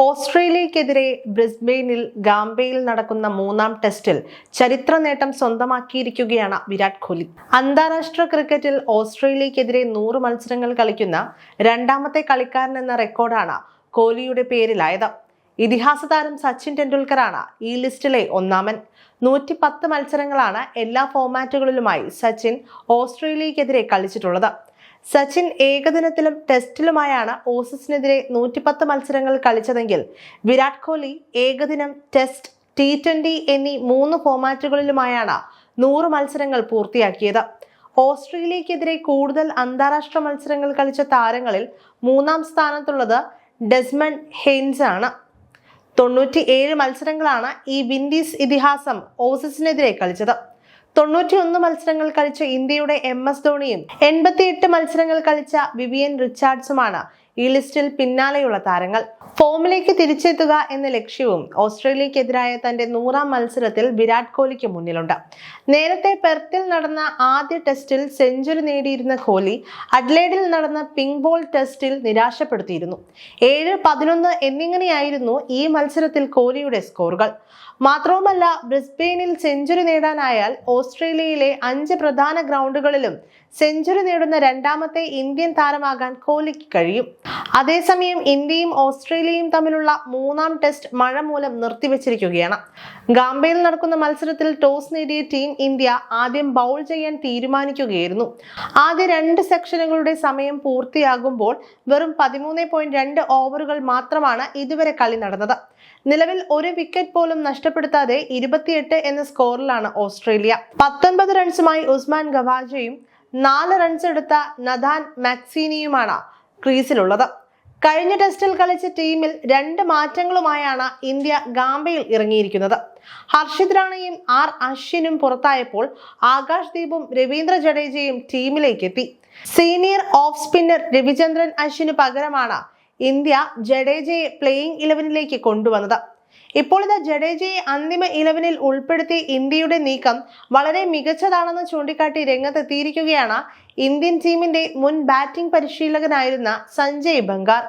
ഓസ്ട്രേലിയക്കെതിരെ ബ്രിസ്ബെയിനിൽ ഗാംബയിൽ നടക്കുന്ന മൂന്നാം ടെസ്റ്റിൽ ചരിത്ര നേട്ടം സ്വന്തമാക്കിയിരിക്കുകയാണ് വിരാട് കോഹ്ലി. അന്താരാഷ്ട്ര ക്രിക്കറ്റിൽ ഓസ്ട്രേലിയക്കെതിരെ നൂറ് മത്സരങ്ങൾ കളിക്കുന്ന രണ്ടാമത്തെ കളിക്കാരൻ എന്ന റെക്കോർഡാണ് കോഹ്ലിയുടെ പേരിലായത്. ഇതിഹാസ താരം സച്ചിൻ ടെണ്ടുൽക്കറാണ് ഈ ലിസ്റ്റിലെ ഒന്നാമൻ. നൂറ്റി പത്ത് മത്സരങ്ങളാണ് എല്ലാ ഫോർമാറ്റുകളിലുമായി സച്ചിൻ ഓസ്ട്രേലിയക്കെതിരെ കളിച്ചിട്ടുള്ളത്. സച്ചിൻ ഏകദിനത്തിലും ടെസ്റ്റിലുമായാണ് ഓസീസിനെതിരെ നൂറ്റിപ്പത്ത് മത്സരങ്ങൾ കളിച്ചതെങ്കിൽ വിരാട് കോഹ്ലി ഏകദിനം ടെസ്റ്റ് ടി ട്വന്റി എന്നീ മൂന്ന് ഫോമാറ്റുകളിലുമായാണ് നൂറ് മത്സരങ്ങൾ പൂർത്തിയാക്കിയത്. ഓസ്ട്രേലിയക്കെതിരെ കൂടുതൽ അന്താരാഷ്ട്ര മത്സരങ്ങൾ കളിച്ച താരങ്ങളിൽ മൂന്നാം സ്ഥാനത്തുള്ളത് ഡെസ്മൺ ഹെയ്ൻസ് ആണ്. തൊണ്ണൂറ്റി ഏഴ് മത്സരങ്ങളാണ് ഈ വിൻഡീസ് ഇതിഹാസം ഓസീസിനെതിരെ കളിച്ചത്. തൊണ്ണൂറ്റിയൊന്ന് മത്സരങ്ങൾ കളിച്ച ഇന്ത്യയുടെ എം എസ് ധോണിയും എൺപത്തിയെട്ട് മത്സരങ്ങൾ കളിച്ച വിവിയൻ റിച്ചാർഡ്സുമാണ് ഈ ലിസ്റ്റിൽ പിന്നാലെയുള്ള താരങ്ങൾ. ഫോമിലേക്ക് തിരിച്ചെത്തുക എന്ന ലക്ഷ്യവും ഓസ്ട്രേലിയക്കെതിരായ തന്റെ നൂറാം മത്സരത്തിൽ വിരാട് കോഹ്ലിക്ക് മുന്നിലുണ്ട്. നേരത്തെ പെർത്തിൽ നടന്ന ആദ്യ ടെസ്റ്റിൽ സെഞ്ചുറി നേടിയിരുന്ന കോഹ്ലി അഡ്ലേഡിൽ നടന്ന പിങ്ക് ബോൾ ടെസ്റ്റിൽ നിരാശപ്പെടുത്തിയിരുന്നു. ഏഴ് പതിനൊന്ന് എന്നിങ്ങനെയായിരുന്നു ഈ മത്സരത്തിൽ കോഹ്ലിയുടെ സ്കോറുകൾ. മാത്രവുമല്ല ബ്രിസ്ബെയിനിൽ സെഞ്ചുറി നേടാനായാൽ ഓസ്ട്രേലിയയിലെ അഞ്ച് പ്രധാന ഗ്രൗണ്ടുകളിലും സെഞ്ചുറി നേടുന്ന രണ്ടാമത്തെ ഇന്ത്യൻ താരമാകാൻ കോഹ്ലിക്ക് കഴിയും. അതേസമയം ഇന്ത്യയും ഓസ്ട്രേലിയയും തമ്മിലുള്ള മൂന്നാം ടെസ്റ്റ് മഴ മൂലം നിർത്തിവെച്ചിരിക്കുകയാണ്. ഗാംബയിൽ നടക്കുന്ന മത്സരത്തിൽ ടോസ് നേടിയ ടീം ഇന്ത്യ ആദ്യം ബൗൾ ചെയ്യാൻ തീരുമാനിക്കുകയായിരുന്നു. ആദ്യ രണ്ട് സെക്ഷനുകളുടെ സമയം പൂർത്തിയാകുമ്പോൾ വെറും പതിമൂന്ന് പോയിന്റ് രണ്ട് ഓവറുകൾ മാത്രമാണ് ഇതുവരെ കളി നടന്നത്. നിലവിൽ ഒരു വിക്കറ്റ് പോലും നഷ്ടപ്പെടുത്താതെ ഇരുപത്തിയെട്ട് എന്ന സ്കോറിലാണ് ഓസ്ട്രേലിയ. പത്തൊൻപത് റൺസുമായി ഉസ്മാൻ ഗവാജയും നാല് റൺസ് എടുത്ത നദാൻ മാക്സീനിയുമാണ് ക്രീസിലുള്ളത്. കഴിഞ്ഞ ടെസ്റ്റിൽ കളിച്ച ടീമിൽ രണ്ട് മാറ്റങ്ങളുമായാണ് ഇന്ത്യ ഗാംബയിൽ ഇറങ്ങിയിരിക്കുന്നത്. ഹർഷിത് റാണയും ആർ അശ്വിനും പുറത്തായപ്പോൾ ആകാശ് ദീപും രവീന്ദ്ര ജഡേജയും ടീമിലേക്ക് എത്തി. സീനിയർ ഓഫ് സ്പിന്നർ രവിചന്ദ്രൻ അശ്വിന് പകരമാണ് ഇന്ത്യ ജഡേജയെ പ്ലേയിങ് ഇലവനിലേക്ക് കൊണ്ടുവന്നത്. ഇപ്പോൾ ഇത് ജഡേജയെ അന്തിമ ഇലവനിൽ ഉൾപ്പെടുത്തി ഇന്ത്യയുടെ നീക്കം വളരെ മികച്ചതാണെന്ന് ചൂണ്ടിക്കാട്ടി രംഗത്തെത്തിയിരിക്കുകയാണ് ഇന്ത്യൻ ടീമിന്റെ മുൻ ബാറ്റിംഗ് പരിശീലകനായിരുന്ന സഞ്ജയ് ബംഗാർ.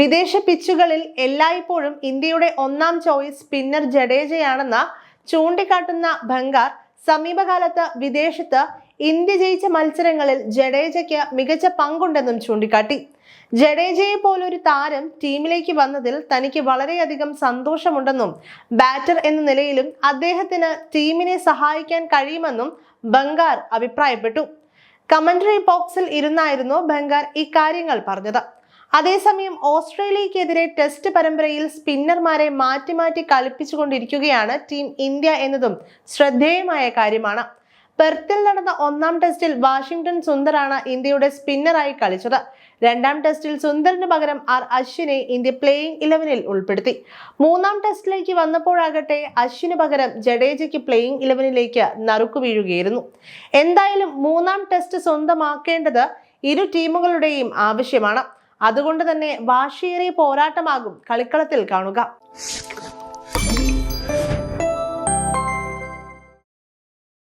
വിദേശ പിച്ചുകളിൽ എല്ലായ്പ്പോഴും ഇന്ത്യയുടെ ഒന്നാം ചോയ്സ് സ്പിന്നർ ജഡേജയാണെന്ന് ചൂണ്ടിക്കാട്ടുന്ന ബംഗാർ സമീപകാലത്ത് വിദേശത്ത് ഇന്ത്യ ജയിച്ച മത്സരങ്ങളിൽ ജഡേജയ്ക്ക് മികച്ച പങ്കുണ്ടെന്നും ചൂണ്ടിക്കാട്ടി. ജഡേജയെ പോലൊരു താരം ടീമിലേക്ക് വന്നതിൽ തനിക്ക് വളരെയധികം സന്തോഷമുണ്ടെന്നും ബാറ്റർ എന്ന നിലയിലും അദ്ദേഹത്തിന് ടീമിനെ സഹായിക്കാൻ കഴിയുമെന്നും ബംഗാർ അഭിപ്രായപ്പെട്ടു. കമന്ററി ബോക്സിൽ ഇരുന്നായിരുന്നു ബംഗാർ ഇക്കാര്യങ്ങൾ പറഞ്ഞത്. അതേസമയം ഓസ്ട്രേലിയക്കെതിരെ ടെസ്റ്റ് പരമ്പരയിൽ സ്പിന്നർമാരെ മാറ്റി മാറ്റി കളിപ്പിച്ചുകൊണ്ടിരിക്കുകയാണ് ടീം ഇന്ത്യ എന്നതും ശ്രദ്ധേയമായ കാര്യമാണ്. പെർത്തിൽ നടന്ന ഒന്നാം ടെസ്റ്റിൽ വാഷിംഗ്ടൺ സുന്ദറാണ് ഇന്ത്യയുടെ സ്പിന്നറായി കളിച്ചത്. രണ്ടാം ടെസ്റ്റിൽ സുന്ദറിന് പകരം ആർ അശ്വിനെ ഇന്ത്യ പ്ലേയിങ് ഇലവനിൽ ഉൾപ്പെടുത്തി. മൂന്നാം ടെസ്റ്റിലേക്ക് വന്നപ്പോഴാകട്ടെ അശ്വിന് പകരം ജഡേജയ്ക്ക് പ്ലേയിങ് ഇലവനിലേക്ക് നറുക്കു വീഴുകയായിരുന്നു. എന്തായാലും മൂന്നാം ടെസ്റ്റ് സ്വന്തമാക്കേണ്ടത് ഇരു ടീമുകളുടെയും ആവശ്യമാണ്. അതുകൊണ്ട് തന്നെ വാശിയേറിയ പോരാട്ടമാകും കളിക്കളത്തിൽ കാണുക.